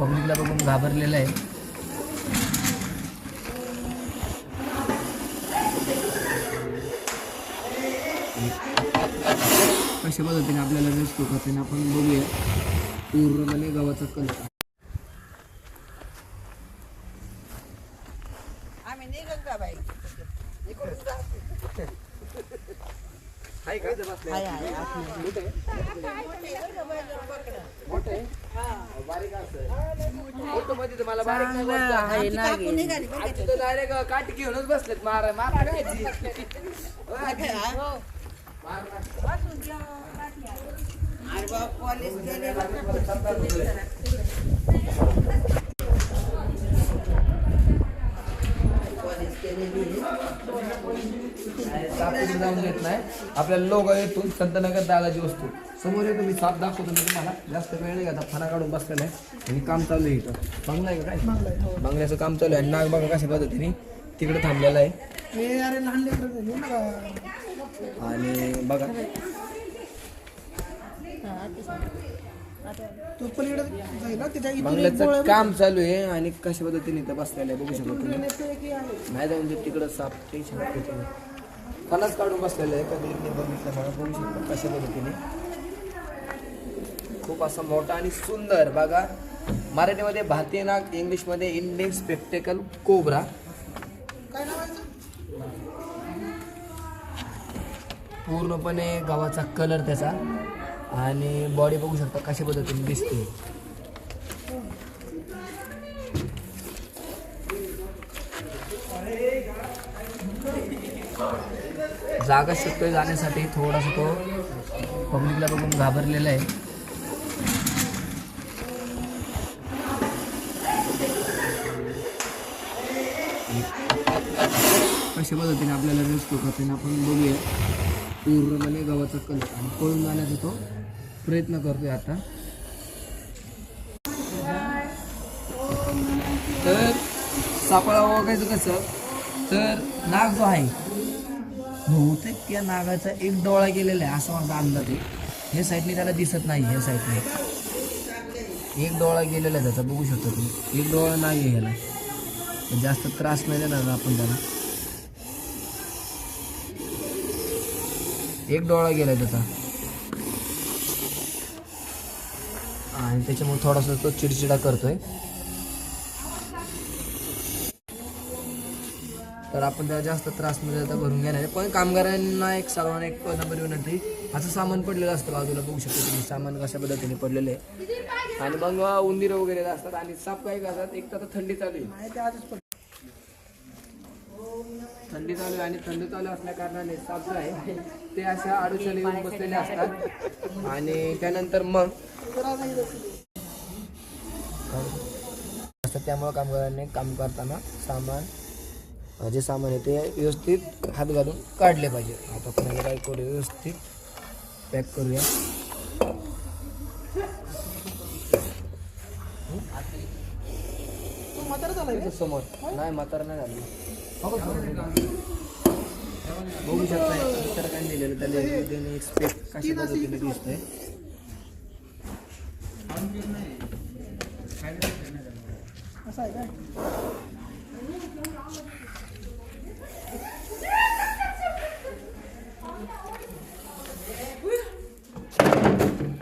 पब्लिकला बघून घाबरलेलं आहे. कशा पद्धतीने आपल्याला रेस्क्यू करते आपण बघूया. पूर्णपणे गव्हाचा कलर आम्ही निघन का बाई. डायरेक्ट काठी घेऊनच बसलेत मारा मारा काय अरे बाप पोलीस गेले नाही. आपल्याला लोक येतून संतनगर दादाची वस्तू. समोर येतो मी साप दाखवतो मी तुम्हाला. जास्त वेळ नाही आता फणा काढून बसलेला आहे. आणि काम चालू आहे इथं. बंगला आहे का काय? बंगल्याचं काम चालू आहे. आणि नाग बघा कशा पद्धतीने तिकडे थांबलेला आहे. हे ना? आणि बघा. ना बंगल्याचं काम चालू आहे आणि कशा पद्धतीने इथं बसलेलं आहे बघू शकतो. नाही जाऊन तिकडं साप टेन्शन. फणस काढून बसलेलं आहे. कधी बघितलं बघा बघू शकतो कशा पद्धतीने. खूप असा मोठा आणि सुंदर. बघा मराठीमध्ये भारतीय नाग इंग्लिशमध्ये इंडियन स्पेक्टेकल कोबरा? पूर्णपणे गव्हाचा कलर त्याचा. आणि बॉडी बघू शकता कशा पद्धतीने दिसते जागा शक्य जाण्यासाठी थोडासा तो पब्लिकला बघून घाबरलेला आहे. कशा पद्धतीने आपल्याला रेस्क्यू करते आपण बघूया. पूर्णपणे म्हणजे गव्हाचा कलर आणि पळून जाण्याचा तो प्रयत्न करतोय आता. तर सापळा ओळखायचं कसं? तर नाग जो आहे बहुतेक त्या नागाचा एक डोळा गेलेला आहे असा माझा अंदाज आहे. हे साईडने त्याला दिसत नाही ह्या साईडने एक डोळा गेलेला आहे त्याचा बघू शकतो तुम्ही. एक डोळा नाही आहे ह्याला जास्त त्रास नाही देणार आपण त्याला. एक डोळा गेलाय त्याचा. आणि त्याच्यामुळे थोडासा तो चिडचिडा करतोय. तर आपण त्याला जास्त त्रासमध्ये आता भरून घेणार आहे. पण कामगारांना एक सर्वांना एक नंबर विनंती असं सामान पडलेलं असतं बाजूला बघू शकतो तुम्ही. सामान कशा पद्धतीने पडलेलं आहे. आणि मग उंदीर वगैरे असतात आणि साप काही असतात एक तर आता थंडी चालू आहे. थंडी चालू आहे आणि थंडी चालू असल्या कारणाने साप जो आहे ते अशा अडचणी येऊन बसलेले असतात. आणि त्यानंतर मग त्यामुळे कामगारांनी काम करताना सामान जे सामान आहे ते व्यवस्थित हात घालून काढले पाहिजे. आता आपण काय करू व्यवस्थित पॅक करूया. समोर. नाही म्हातारा नाही झाली. हो? बघू शकता काय दिलेलं त्याला त्याने स्पेक कशा पद्धतीने दिसतंय. असं आहे काय?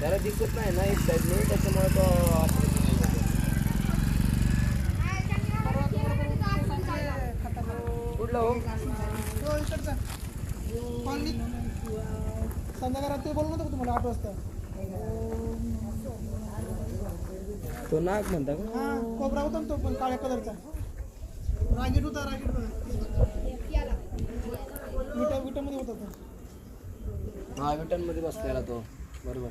त्याला दिसत नाही ना एक साईडने त्याच्यामुळे तो कुठला हो? तो इकडचा कॉलनी संध्याकाळी रात्री बोललो नव्हतं का तुम्हाला आठ वाजता? तो नाग म्हणता का? हा कोबरा होता ना तो पण काळ्या कलरचा. रागीट होता रागीट होता. विटा विटामध्ये होता तो. हा विटांमध्ये बसलेला तो. बरोबर.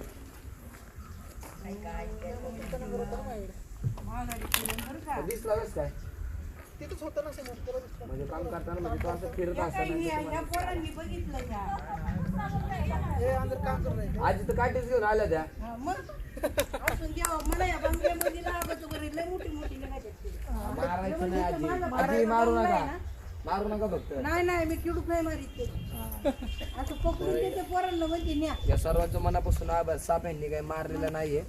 दिसला काय तिथंच होतं ना समोर त्याला दिसलं. म्हणजे काम करताना म्हणजे तो असं फिरत असताना हे अंदर काम आजी तर काठीच घेऊन आल्या त्या. हा. मारायचं नाही आजी. आजी मारू नका. मारू नका फक्त. नाही नाही मी किडूक नाही मारित ते. असं पकडून पोरांना म्हणजे न्या. या सर्वांचं मनापासून आभार. साप यांनी काही मारलेला नाहीये.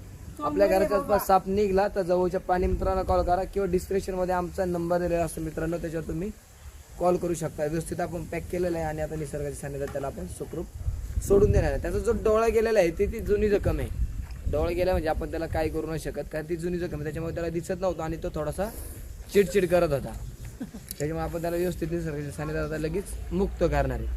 आपल्या घराच्या आसपास साप निघला तर जवळच्या पाणी मित्रांना कॉल करा किंवा डिस्क्रिप्शनमध्ये आमचा नंबर दिलेला असतो मित्रांनो त्याच्यावर तुम्ही कॉल करू शकता. व्यवस्थित आपण पॅक केलेलं आहे आणि आता निसर्गाच्या सानिध्यात त्याला आपण सुखरूप सोडून देणार आहे. त्याचा जो डोळा गेलेला आहे ती ती जुनी जखम आहे. डोळा गेला म्हणजे आपण त्याला काय करू नाही शकत कारण ती जुनी जखम आहे. त्याच्यामुळे त्याला दिसत नव्हतं आणि तो थोडासा चिडचिड करत होता. त्याच्यामुळे आपण त्याला व्यवस्थित निसर्गाच्या सानिध्यात आता लगेच मुक्त करणार आहे.